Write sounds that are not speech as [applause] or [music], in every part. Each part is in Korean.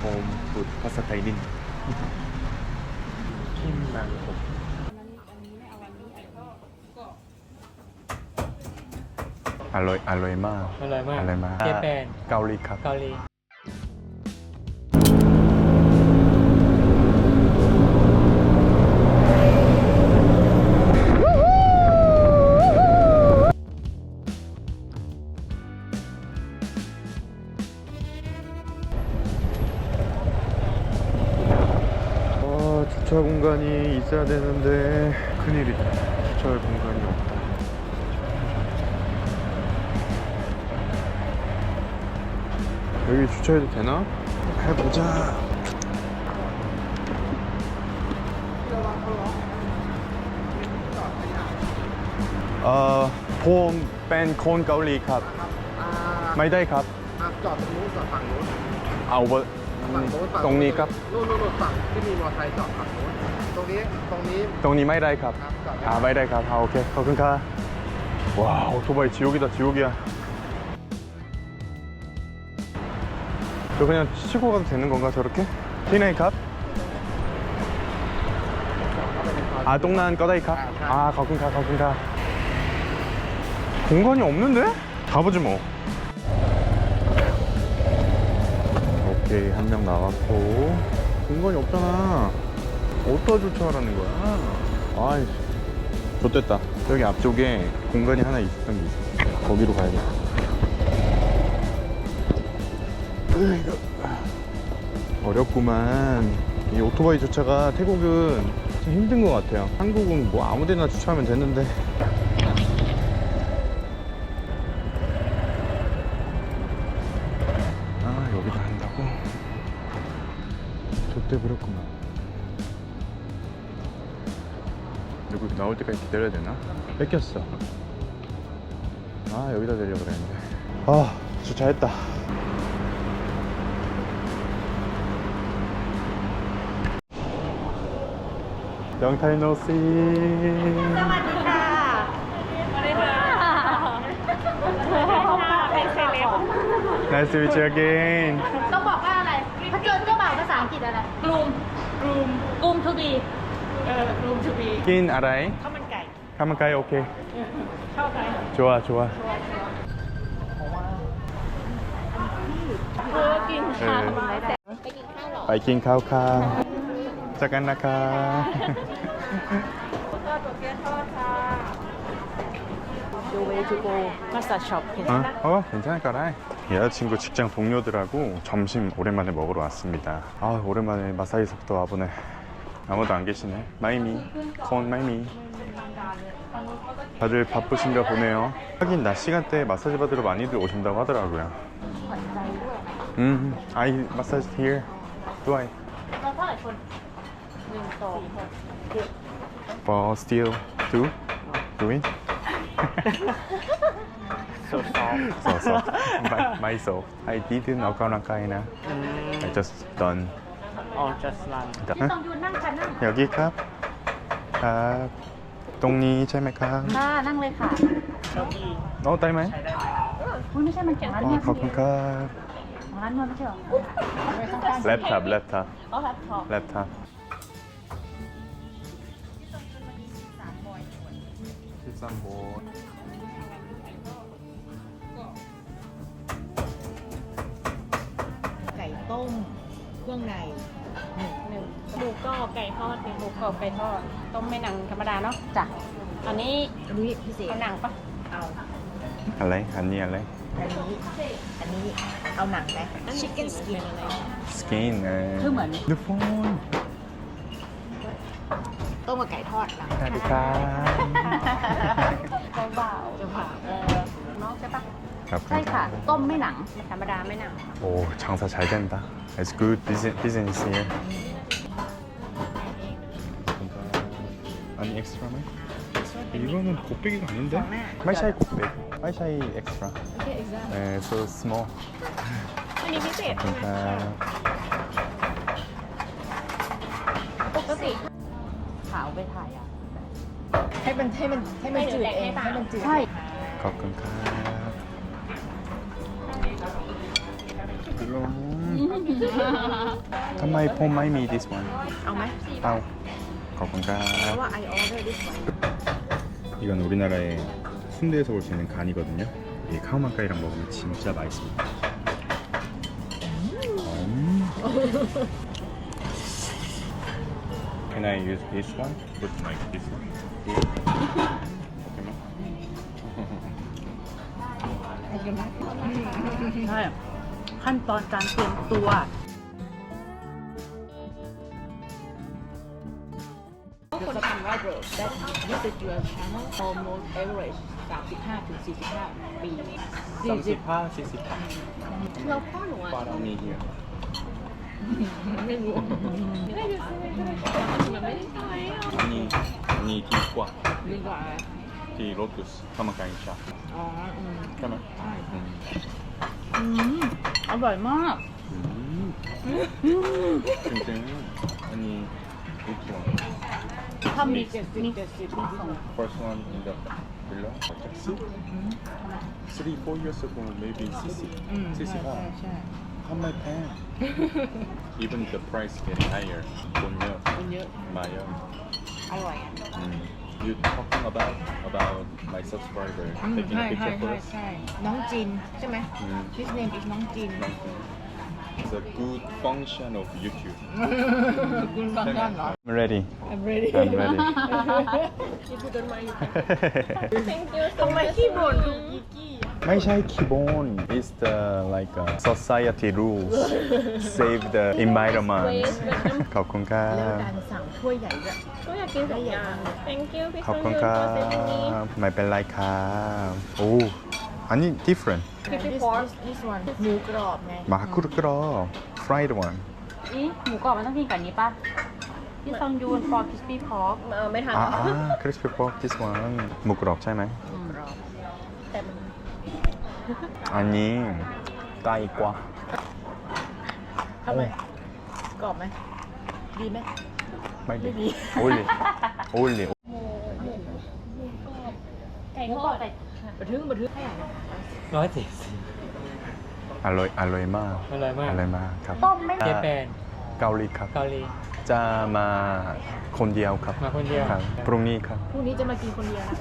โฮมบุตรพัสไตนินขึ้นมาผมอร่อยอร่อยมากอร่อยมากอร่อยมากเจแปนเกาหลีครับ เกาหลี 주차 공간이 있어야 되는데 큰일이다. 주차할 공간이 없다. 여기 주차해도 되나? 해보자. 어, 봄เป็นคน เกาหลีครับ อ่า ไม่ได้ครับ อ่ะจอดตรงนู้นจอดฝั่งนู้น เอาเบอร์ ฝั่งนู้นฝั่ ตรงนี้ครับ นู่นนู่นนู่นฝั่งที่มีมอเตอร์ไซค์จอดฝั่งนู้นตรงนี้ตรงนี้ ตรงนี้ไม่ได้ครับ ครับจอดได้ 아, 마이다이 가. 아, 오케이. 가끔가. 와, 오토바이 지옥이다, 지옥이야. 저 그냥 치고 가도 되는 건가, 저렇게? 티네이 컵? 아, 똥난 꺼다이 컵? 아, 가끔가, 가끔가. 공간이 없는데? 가보지 뭐. 오케이, 한 명 나왔고. 공간이 없잖아. 어디다 주차하라는 거야? 아이씨. 좋됐다. 여기 앞쪽에 공간이 하나 있었던 게 있어. 거기로 가야겠다. 어렵구만. 이 오토바이 주차가 태국은 좀 힘든 것 같아요. 한국은 뭐 아무데나 주차하면 되는데. 누구 나올 때까지 기다려야 되나? 뺏겼어 아 여기다 대려고 그랬는데 아 주차했다 영타이노스 Nice to meet you again ต้องบอกว่าอะไร ถ้าเจอเจ้าบ่าวภาษาอังกฤษอะไร room room room to be 어, 룸투비. 긴 알아이? 가만 가이. 가만 가이, 오케이. 좋아, 좋아. 좋아, 바이킹 카우카. 잠깐 나카. 어? 어? 어 괜찮을 거라. 여자친구 직장 동료들하고 점심 오랜만에 먹으러 왔습니다. 아 오랜만에 마사지석도 와보네. 아무도 안 계시네 마이미 콘 마이미 다들 바쁘신가 보네요 하긴 낮 시간대에 마사지 받으러 많이들 오신다고 하더라고요 음, I massage here Do I? But still do? Do it? so soft So soft By myself I didn't Okinawa I just done อ๋อตรงยืนนั่งค่ะนั่งเดี๋ยวกี้ครับ ครับ ตรงนี้ใช่ไหมครับค่ะนั่งเลยค่ะน้องได้ไหมไม่ใช่มันเจ็บร้นอ๋เนี่ยขอบคุณครับร้านนวดไม่ใช่หรอแล็บท็อปแล็บท็อปอ๋อแล็บท็อปแล็ปท็อปที่ซัมโบไก่ต้มเครื่องใน หมูกรอบไก่ทอดหมูกรอบไก่ทอด ต้มไม่หนังธรรมดาเนาะจ้ะอันนี้อันนี้พิเศษเอาหนังปะเอาอะไร อันนี้อะไร อันนี้ อันนี้เอาหนังไหม chicken skin skin คือเหมือน the phone ต้มกับไก่ทอดนะสวัสดีครับเบาๆเบาๆน้องใช่ปะครับใช่ค่ะ ต้มไม่หนัง ธรรมดาไม่หนัง โอ้ช่างสะใช้กันตา it's good business business here 엑스트라네? 이거는 곱빼기가 아닌데? 마이샤이 곱빼기. 마이샤이 엑스트라. 네, so small. อันนี้พิเศษ 그러니까 ปกติขาวไปถ่ายอ่ะ ให้มันให้มันให้มันจืดเอง ให้มันจืด ใช่ 거쿤카. 그럼 ทำไมผมไม่มี this one เอาไหม เอาข อบคุณครั เพ บ ราะว่า I order this one 이건 우리나라의 순대에서 볼 수 있는 간이거든요. 이 카오만가이랑 먹으면 진짜 맛있습니다. 음. Can I use this one? Put like this one? 잠깐만. ใช่ ขั้นตอนการเตรียมตัว average that visit your channel almost average 35-45 ปี สามสิบห้าสี่สิบเราพ่อหนูอะ กว่าเรามีเยอไม่รู้ไม่รู้ซื้อไม่ได้มันไม่ได้ใช้อะนี่นี่ดีกว่กว่าอะไรที่โลตุสธรามกายอิชาอ๋อใช่ไหมใช่อืมอร่อยมากจริงจริงอันนี้ดีกว่า จ็ดสิบที่สอง First one in the villa, Jaxi. Three, four years ago, maybe CC. อืม CC ใช่ใช่ one. ใช่ How my pen? [laughs] Even the price getting higher. Bonyo, คนเยอะ Maya. อร่อยอ่ะ Mm. You talking about about my subscriber อืม taking ใช่ a ใช่ picture for ใช่ us? ใช่น้องจินใช่ไหม อืม His name is น้องจิน It's a good function of YouTube. คุณฟังกันเหรอ I'm ready. I'm ready I'm ready. ที่พูดต้นไม้อยู่ Thank you ทำไมขี้บ่นดูกี้กี้ไม่ใช่คีโบน It's the like uh, society rules save the environment ขอบคุณครัแล้วบการสั่งถ้วยใหญ่ด้วยก็อยากกินสองอย่าง thank you พี่ขอบซคุณยูครั for sending me บไม่เป็นไรครับโอ้ อันนี้ different This this this one หมูกรอบไง มาคุรกรอ fried one นี่หมูกรอบมันต้องกินกับนี้ป่ะที่ซองยูน for crispy pork เออไม่ทัน อ่า crispy pork this one หมูกรอบใช่ไหม กรอบแต่มัน อันนี้ไก่กว่า ทำไมกรอบไหมดีไหม ไม่ ไม่ดี ดีโอ้ยโอ้ย ไก่ทอด บะทึ่งบะทึ่งให้อย่างร้อยสี่สิบอร่อยอร่อยมากอร่อยมากอร่อยมากครับต้มไม่เจแปนเกาหลีครับ เกาหลี จะมาคนเดียวครับ มาคนเดียวครับพรุ่งนี้ครับ พรุ่งนี้จะมากินคนเดียวนะ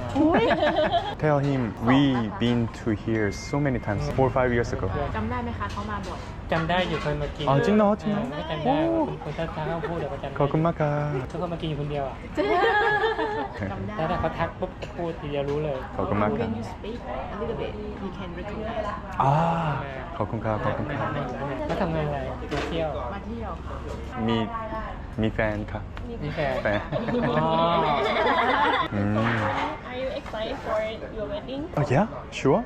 Tell him we been to here so many times four five years ago จำได้ไหมคะเขามาบ่อยจำได้อยู่เคยมากินอ๋อจริงเหรอจริงเหรอไม่จำได้ว่าคุณคนท้าเขาพูดเดี๋ยวเขาจำได้ขอบคุณมากครับเขาก็มากินอยู่คนเดียวอะ จำได้ แล้วแต่เขาทักปุ๊บก็พูดทีเดียวรู้เลย ขอบคุณมากครับ When you speak a little bit you can recognize อ่าขอบคุณครับขอบคุณครับเขาทำงานอะไรมาเที่ยว มาเที่ยวมีมีแฟนครับมีแฟนแฟนอ๋ออืม Are you excited for your wedding Oh yeah, sure.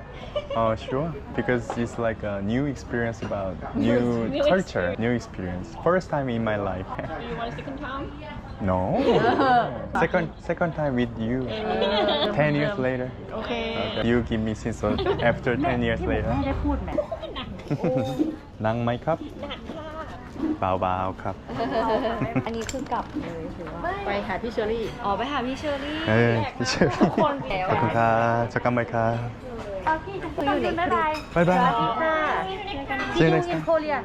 Oh sure, because it's like a new experience about new New culture, new experience. First time in my life. Do you want a second time no, second second time with you. Ten years later. โอเค Okay. You give me since after ten years ที่ผม later. ไม่ได้พูดแหมนั่งไหมครับหนักค่ะเบาๆครับ อันนี้คือกลับไปหาพี่เชอรี่ อ๋อไปหาพี่เชอรี่เออพี่เชอรี่คนแล้วขอบคุณครับจะกลับไหมครับ เอาพี่จะต้องยืนบ๊ายบาย บ๊ายบาย See ที่ you ยู next เอ็น time. โคเรีย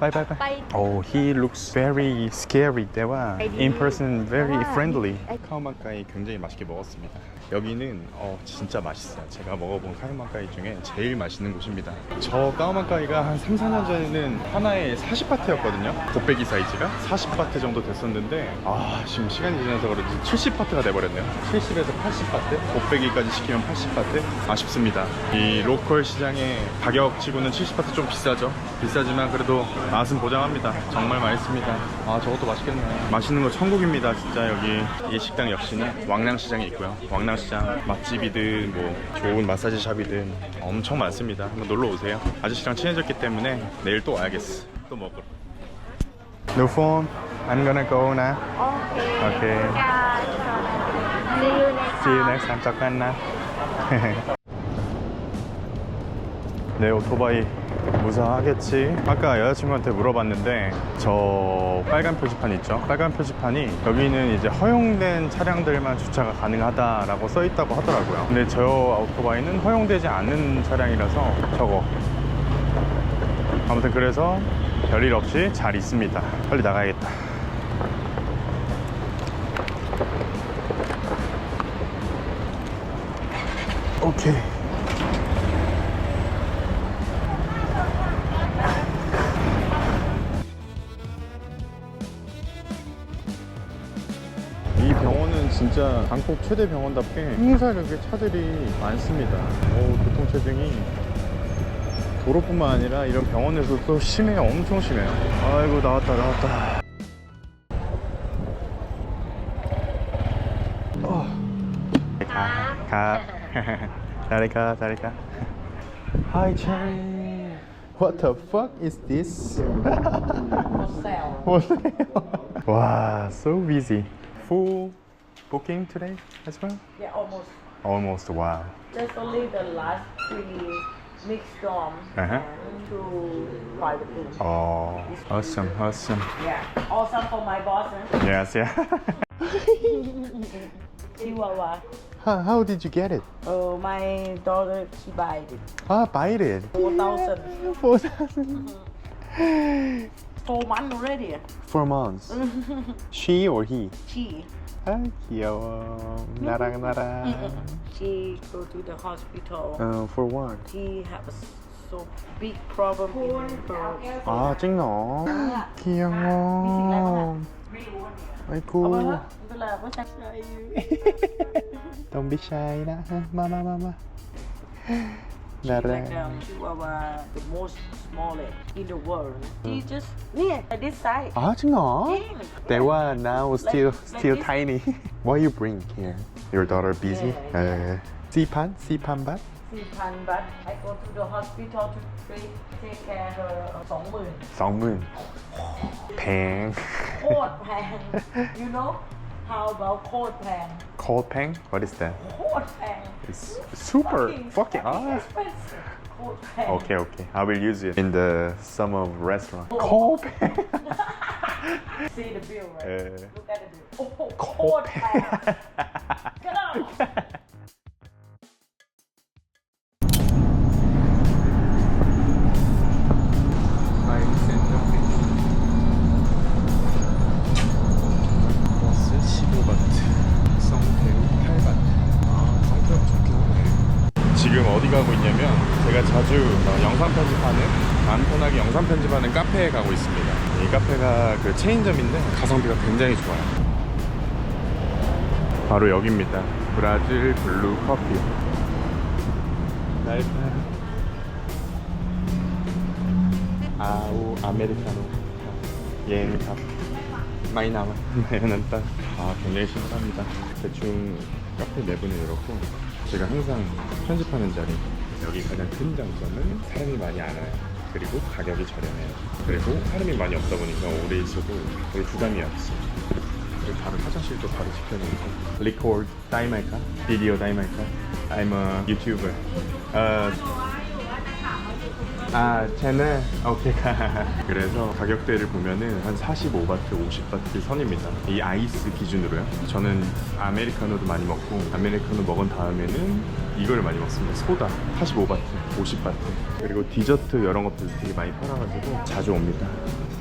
Bye bye bye. Oh, he looks very scary. 대화. In person, very friendly. 카오만가이 굉장히 맛있게 먹었습니다. 여기는 어, 진짜 맛있어요. 제가 먹어본 카오만가이 중에 제일 맛있는 곳입니다. 저 카오만가이가 한 3, 4년 전에는 하나에 40바트였거든요. 곱빼기 사이즈가 40바트 정도 됐었는데 아 지금 시간이 지나서 그런지 70바트가 돼버렸네요. 70에서 80바트, 곱빼기까지 시키면 80바트. 아쉽습니다. 이 로컬 시장의 가격치고는 70바트 좀 비싸죠. 비싸지만 그래도 맛은 보장합니다. 정말 맛있습니다. 아 저것도 맛있겠네요. 맛있는 거 천국입니다. 진짜 여기 이 식당 역시는 왕량시장에 있고요. 왕량시장 맛집이든 뭐 좋은 마사지 샵이든 엄청 많습니다. 한번 놀러 오세요. 아저씨랑 친해졌기 때문에 내일 또 와야겠어. 또 먹으러. No phone. I'm gonna go now. Okay. See you next time. 잠깐 나. [laughs] 내 오토바이 무사하겠지? 아까 여자친구한테 물어봤는데 저 빨간 표지판 있죠? 빨간 표지판이 여기는 이제 허용된 차량들만 주차가 가능하다라고 써 있다고 하더라고요. 근데 저 오토바이는 허용되지 않는 차량이라서 저거 아무튼 그래서 별일 없이 잘 있습니다. 빨리 나가야겠다. 오케이. 이 병원은 진짜 방콕 최대 병원답게 항상 이렇게 차들이 많습니다. 오, 교통체증이 도로뿐만 아니라 이런 병원에서 또 심해요. 엄청 심해요. 아이고, 나왔다, 나왔다. [laughs] Sarika, Sarika. Hi, Cherry. What the fuck is this? [laughs] Hotel. sale. wow, so busy. Full booking today as well? Yeah, almost. Almost, wow. Just only the last three mixed dorm uh-huh. and private rooms. Oh, awesome, awesome. Yeah, awesome for my boss. Huh? Yes, yeah. [laughs] Chihuahua. how, how did you get it? Oh, my daughter, she buy it. Ah, buy it. 4,000. 4,000. [laughs] Four months already. Four months. [laughs] she or he? She. 아, 귀여워. 나랑 나랑. She go to the hospital. Uh, for what? She have a so big problem in her. 아, 찍너. 귀여워. Ay cool. Wala ako sa Don't be shy na. ha? Mama, mama. Like um, uh, the most smallest in the world. She just near at this side. อ๋อจริงเหรอ Yeah, like- They now still Like- like still this. tiny. [laughs] what you bring here? Your daughter busy? Yeah, yeah. Uh, สี่พันสี่พันบาท Steve baht. I go to the hospital to treat, take care her uh, สองหมื่นสองหมื่นแพง โคตรแพง [laughs] you know how about cold โคตรแพง Cold pang? What is that? โคตรแพง It's super fucking, fucking ah. expensive Okay, okay. I will use it in the summer restaurant. Cold pang. [laughs] see the bill right uh, look at the bill oh, โอ้โหโคตรแพง God. [laughs] 지금 어디 가고 있냐면 제가 자주 어, 영상 편집하는 마음 편하게 영상 편집하는 카페에 가고 있습니다. 이 카페가 그 체인점인데 가성비가 굉장히 좋아요. 바로 여기입니다. 브라질 블루 커피. 날파요. 아우 아메리카노. 예값. 많이 남아. 나연한다. [laughs] 아, 굉장히 신선합니다. 대충 카페 내부는 이렇고, 제가 항상 편집하는 자리. 여기 가장 큰 장점은 사람이 많이 안 와요. 그리고 가격이 저렴해요. 그리고 사람이 많이 없다 보니까 오래 있어도 거의 부담이 없어. 그리고 바로 화장실도 바로 지켜놓고. Record 다이말까? 비디오 다이말까? I'm a YouTuber. 어, 아, 채널? 오케이. [laughs] 그래서 가격대를 보면은 한 45바트, 50바트 선입니다. 이 아이스 기준으로요. 저는 아메리카노도 많이 먹고, 아메리카노 먹은 다음에는 이걸 많이 먹습니다. 소다. 45바트, 50바트. 그리고 디저트 이런 것들 되게 많이 팔아가지고 자주 옵니다.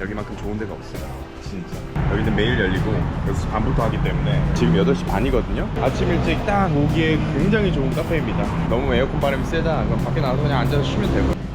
여기만큼 좋은 데가 없어요. 진짜. 여기는 매일 열리고, 6시 반부터 하기 때문에 지금 8시 반이거든요. 아침 일찍 딱 오기에 굉장히 좋은 카페입니다. 너무 에어컨 바람이 세다. 그럼 밖에 나가서 그냥 앉아서 쉬면 되고.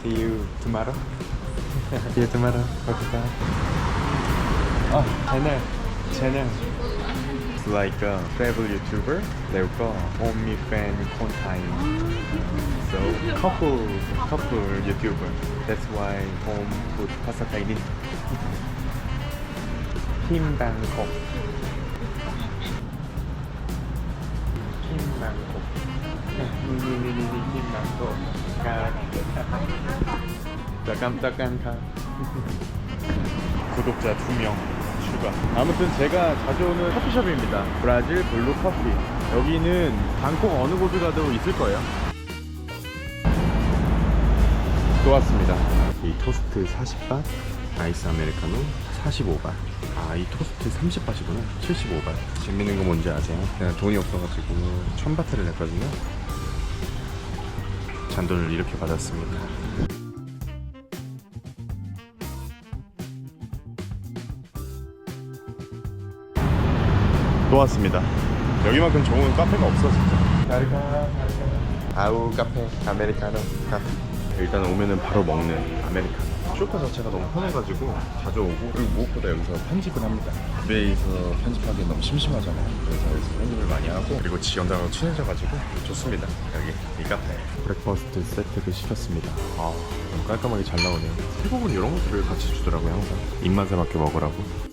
See you tomorrow See you tomorrow ขอบคุณครับอ๋ channel Channel. Like a travel YouTuber แล้วก็ only fan คนไทย so couple couple YouTuber that's why home put ภาษาไทยนิดทิมแบงกอกทิมแบงกอกนี่นี่นี่นี่ทิมแบงกอก Ka- 깜짝깜짝한. 카 구독자 2명 추가. 아무튼 제가 자주 오는 커피숍입니다. 브라질 블루 커피. 여기는 방콕 어느 곳을 가도 있을 거예요. 또 왔습니다. 이 토스트 40바 아이스 아메리카노 45바. 아이 토스트 30바시구나. 75바. 재밌는 거 뭔지 아세요? 내가 돈이 없어가지고 천바트를 냈거든요 잔돈을 이렇게 받았습니다 또 왔습니다. 여기만큼 좋은 카페가 없어 진짜. 잘가 아우 카페 아메리카노 카페. 일단 오면은 바로 먹는 아메리카노. 쇼파 자체가 너무 편해가지고 자주 오고 그리고 무엇보다 여기서 편집을 합니다. 집에서 편집하기 너무 심심하잖아요. 그래서 여기서 편집을 많이 하고 그리고 지원자하고 친해져가지고 좋습니다. 여기 이 카페. 브렉퍼스트 세트를 시켰습니다. 아 너무 깔끔하게 잘 나오네요. 태국은 이런 것들을 같이 주더라고요 항상. 입맛에 맞게 먹으라고.